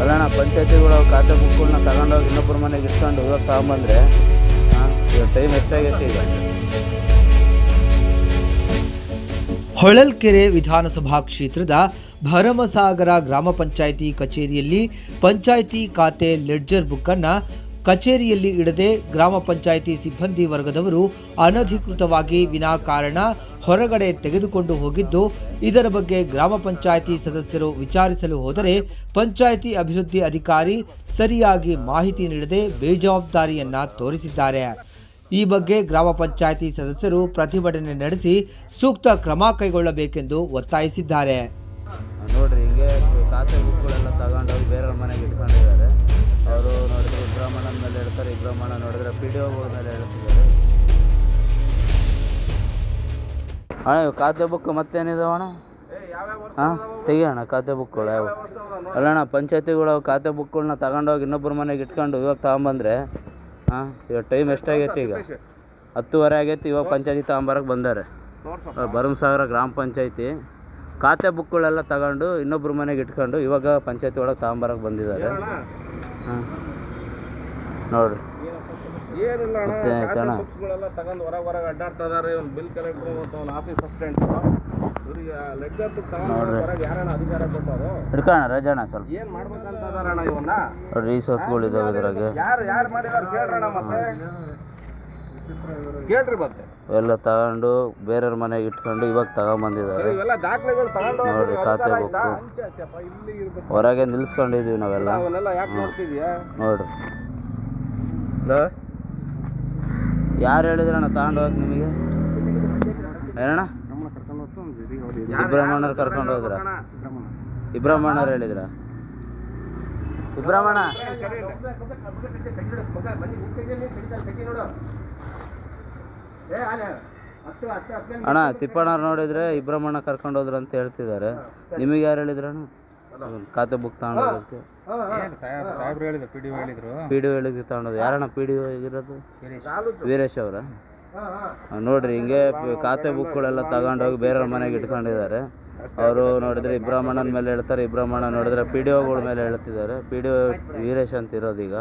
ಅಲ್ಲಣ್ಣ, ಪಂಚಾಯತಿಗಳು ಖಾತೆ ಬುಕ್ಗಳನ್ನ ತಗೊಂಡೋಗಿ ಇನ್ನೊಬ್ಬರ ಮನೆಗೆ ಇಟ್ಕೊಂಡು ಇವಾಗ ತಗೊಂಬಂದ್ರೆ ಟೈಮ್ ಎಷ್ಟಾಗೈತೆ ಈಗ. ಹೊಳಲ್ಕೆರೆ ವಿಧಾನಸಭಾ ಕ್ಷೇತ್ರದ ಭರಮಸಾಗರ ಗ್ರಾಮ ಪಂಚಾಯಿತಿ ಕಚೇರಿಯಲ್ಲಿ ಪಂಚಾಯಿತಿ ಖಾತೆ ಲೆಡ್ಜರ್ ಬುಕ್ಕನ್ನು ಕಚೇರಿಯಲ್ಲಿ ಇಡದೆ ಗ್ರಾಮ ಪಂಚಾಯಿತಿ ಸಿಬ್ಬಂದಿ ವರ್ಗದವರು ಅನಧಿಕೃತವಾಗಿ ವಿನಾಕಾರಣ ಹೊರಗಡೆ ತೆಗೆದುಕೊಂಡು ಹೋಗಿದ್ದು, ಇದರ ಬಗ್ಗೆ ಗ್ರಾಮ ಪಂಚಾಯಿತಿ ಸದಸ್ಯರು ವಿಚಾರಿಸಲು ಹೋದರೆ ಪಂಚಾಯಿತಿ ಅಭಿವೃದ್ಧಿ ಅಧಿಕಾರಿ ಸರಿಯಾಗಿ ಮಾಹಿತಿ ನೀಡದೆ ಬೇಜವಾಬ್ದಾರಿಯನ್ನ ತೋರಿಸಿದ್ದಾರೆ. ಈ ಬಗ್ಗೆ ಗ್ರಾಮ ಪಂಚಾಯಿತಿ ಸದಸ್ಯರು ಪ್ರತಿಭಟನೆ ನಡೆಸಿ ಸೂಕ್ತ ಕ್ರಮ ಕೈಗೊಳ್ಳಬೇಕೆಂದು ಒತ್ತಾಯಿಸಿದ್ದಾರೆ. ನೋಡ್ರಿ, ಹಿಂಗೆ ಖಾತೆ ಬುಕ್ಗಳೆಲ್ಲ ತಗೊಂಡೋಗಿ ಬೇರೆಯವ್ರ ಮನೆಗೆ ಇಟ್ಕೊಂಡಿದ್ದಾರೆ. ಅವರು ನೋಡಿದ್ರೆ ಉಗ್ರಮಣ ಮೇಲೆ ಹೇಳ್ತಾರೆ ಉಗ್ರಮಣ ನೋಡಿದ್ರೆ ಪಿ ಡಿ ಒಗಳ ಮೇಲೆ ಹೇಳ್ತಿದ್ದಾರೆ. ಅಣ್ಣ, ಇವು ಖಾತೆ ಬುಕ್ ಮತ್ತೇನಿದಾವ ಅಣ್ಣ? ಹಾಂ? ತೆಗಿಯೋಣ ಖಾತೆ ಬುಕ್ಗಳು ಯಾವ? ಅಲ್ಲಣ್ಣ, ಪಂಚಾಯತಿಗಳು ಖಾತೆ ಬುಕ್ಗಳನ್ನ ತಗೊಂಡೋಗಿ ಇನ್ನೊಬ್ಬರ ಮನೆಗೆ ಇಟ್ಕೊಂಡು ಇವಾಗ ತಗೊಂಬಂದ್ರೆ, ಹಾಂ, ಇವಾಗ ಟೈಮ್ ಎಷ್ಟಾಗೈತಿ ಈಗ? ಹತ್ತುವರೆ ಆಗೈತಿ, ಇವಾಗ ಪಂಚಾಯತಿ ತಗೊಂಬರಕ್ಕೆ ಬಂದಾರೆ. ಭರಮಸಾಗರ ಗ್ರಾಮ ಪಂಚಾಯತಿ. ಖಾತೆ ಬುಕ್ಗಳೆಲ್ಲ ತಗೊಂಡು ಇನ್ನೊಬ್ಬರು ಮನೆಗೆ ಇಟ್ಕೊಂಡು ಇವಾಗ ಪಂಚಾಯತಿ ಒಳಗೆ ತಗೊಂಬರಕ್ಕೆ ಬಂದಿದ್ದಾರೆ. ಹಾಂ. ನೋಡ್ರಿ. ಮತ್ತೆ ಅಣ್ಣ. ಬುಕ್ಸ್ಗಳೆಲ್ಲ ತಗೊಂಡು ಹೊರಗೆ ಹೊರಗೆ ಅಡ್ಡಾಡ್ತಾ ಇದಾರೆ. ಒಂದು ಬಿಲ್ ಕಲೆಕ್ಟರ್ ಮತ್ತು ಒಂದು ಆಫೀಸ್ ಅಸಿಸ್ಟೆಂಟ್ ಇವ್ರಿಗೆ ಬುಕ್ ತಗೊಂಡು. ಹೊರಗೆ ಯಾರಣ್ಣ ಅಧಿಕಾರ ಕೊಟ್ಟವರು? ಹಿಡ್ಕೋಣ ರಜಣ್ಣ ಸ್ವಲ್ಪ. ಏನು ಮಾಡ್ಬೇಕಂತ ಅದಾರಣ್ಣ ಇವನ್ನ ನೋಡ್ರಿ ಈ ಇದಾವೆ ಇದ್ರಾಗೆ. ಯಾರು ಯಾರು ಮಾಡಿದಾರೆ ಕೇಳ್ರಣ ಮತ್ತೆ. ಕೇಳ್ರಿ ಮತ್ತೆ. ಎಲ್ಲ ತಗೊಂಡು ಬೇರೆಯವ್ರ ಮನೆಗೆ ಇಟ್ಕೊಂಡು ಇವಾಗ ತಗೊಂಬಂದಿದ್ದಾರೆ. ಇವೆಲ್ಲ ದಾಖಲೆಗಳು ತಗೊಂಡು ನೋಡ್ರಿ, ಖಾತೆ ಬುಕ್ಕು. ಹೊರಗೆ ನಿಲ್ಸ್ಕೊಂಡಿದೀವಿ ನಾವೆಲ್ಲ. ಅವನ್ನೆಲ್ಲ ಯಾಕೆ ನೋಡ್ತಿದ್ಯಾ? ನೋಡ್ರಿ. ಯಾರು ಹೇಳಿದ್ರಣ್ಣ ತಗೊಂಡು ಹೋಗಕ್ಕೆ ನಿಮಗೆ? ಏನಣ್ಣ? ಇಬ್ರಾಹ್ಮಣರು ಕರ್ಕೊಂಡು ಹೋದ್ರ? ಇಬ್ರಾಹ್ಮಣರು ಹೇಳಿದ್ರ? ಇಬ್ರಾಹ್ಮಣ ಅಣ್ಣ, ತಿಪ್ಪಣ್ಣವ್ರು ನೋಡಿದ್ರೆ ಇಬ್ರಾಹ್ಮಣ ಕರ್ಕೊಂಡು ಹೋದ್ರ ಅಂತ ಹೇಳ್ತಿದ್ದಾರೆ. ನಿಮಗೆ ಯಾರು ಹೇಳಿದ್ರಣ್ಣ? ಖಾತೆ ಬುಕ್ ತಗೊಂಡೋದಕ್ಕೆ ಸಾಹೇಬ್ರು ಹೇಳಿದ್ರು ಪಿ ಡಿ ಹೇಳಿದ್ರು? ಪಿ ಡಿ ಹೇಳಿದ್ರೆ ತಗೊಂಡೋದು ಯಾರಣ್ಣ ಪಿ ಡಿ ಇರೋದು ವೀರೇಶ್. ಅವರ? ನೋಡ್ರಿ ಹಿಂಗೆ ಖಾತೆ ಬುಕ್ಗಳೆಲ್ಲ ತಗೊಂಡೋಗಿ ಬೇರೆಯವ್ರ ಮನೆಗೆ ಇಟ್ಕೊಂಡಿದ್ದಾರೆ. ಅವರು ನೋಡಿದ್ರೆ ಇಬ್ರಾಹ್ಮಣನ ಮೇಲೆ ಹೇಳ್ತಾರೆ ಇಬ್ರಾಹ್ಮಣ ನೋಡಿದ್ರೆ ಪಿ ಡಿ ಒಗಳ ಮೇಲೆ ಹೇಳ್ತಿದ್ದಾರೆ. ಪಿ ಡಿ ಒ ವೀರೇಶ್ ಅಂತ ಇರೋದು ಈಗ